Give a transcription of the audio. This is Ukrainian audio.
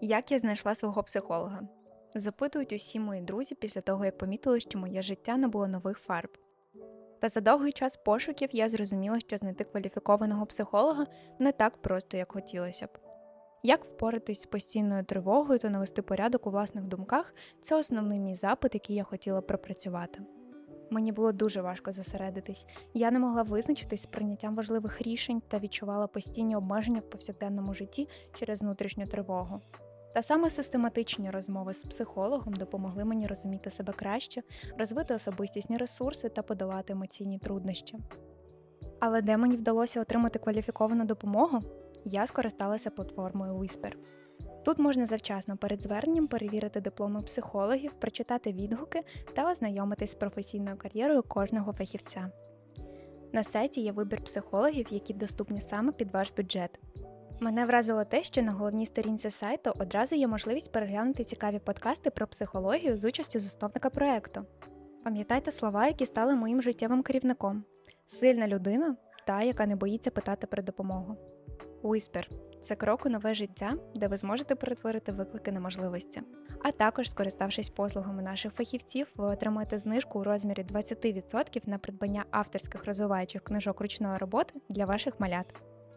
Як я знайшла свого психолога? Запитують усі мої друзі після того, як помітили, що моє життя набуло нових фарб. Та за довгий час пошуків я зрозуміла, що знайти кваліфікованого психолога не так просто, як хотілося б. Як впоратись з постійною тривогою та навести порядок у власних думках це основний мій запит, який я хотіла пропрацювати. Мені було дуже важко зосередитись, я не могла визначитись з прийняттям важливих рішень та відчувала постійні обмеження в повсякденному житті через внутрішню тривогу. Та саме систематичні розмови з психологом допомогли мені розуміти себе краще, розвити особистісні ресурси та подолати емоційні труднощі. Але де мені вдалося отримати кваліфіковану допомогу, я скористалася платформою Whisper. Тут можна завчасно перед зверненням перевірити дипломи психологів, прочитати відгуки та ознайомитись з професійною кар'єрою кожного фахівця. На сайті є вибір психологів, які доступні саме під ваш бюджет. Мене вразило те, що на головній сторінці сайту одразу є можливість переглянути цікаві подкасти про психологію з участю засновника проекту. Пам'ятайте слова, які стали моїм життєвим керівником: сильна людина, та, яка не боїться питати про допомогу. Whisper – це крок у нове життя, де ви зможете перетворити виклики на можливості. А також, скориставшись послугами наших фахівців, ви отримаєте знижку у розмірі 20% на придбання авторських розвиваючих книжок ручної роботи для ваших малят.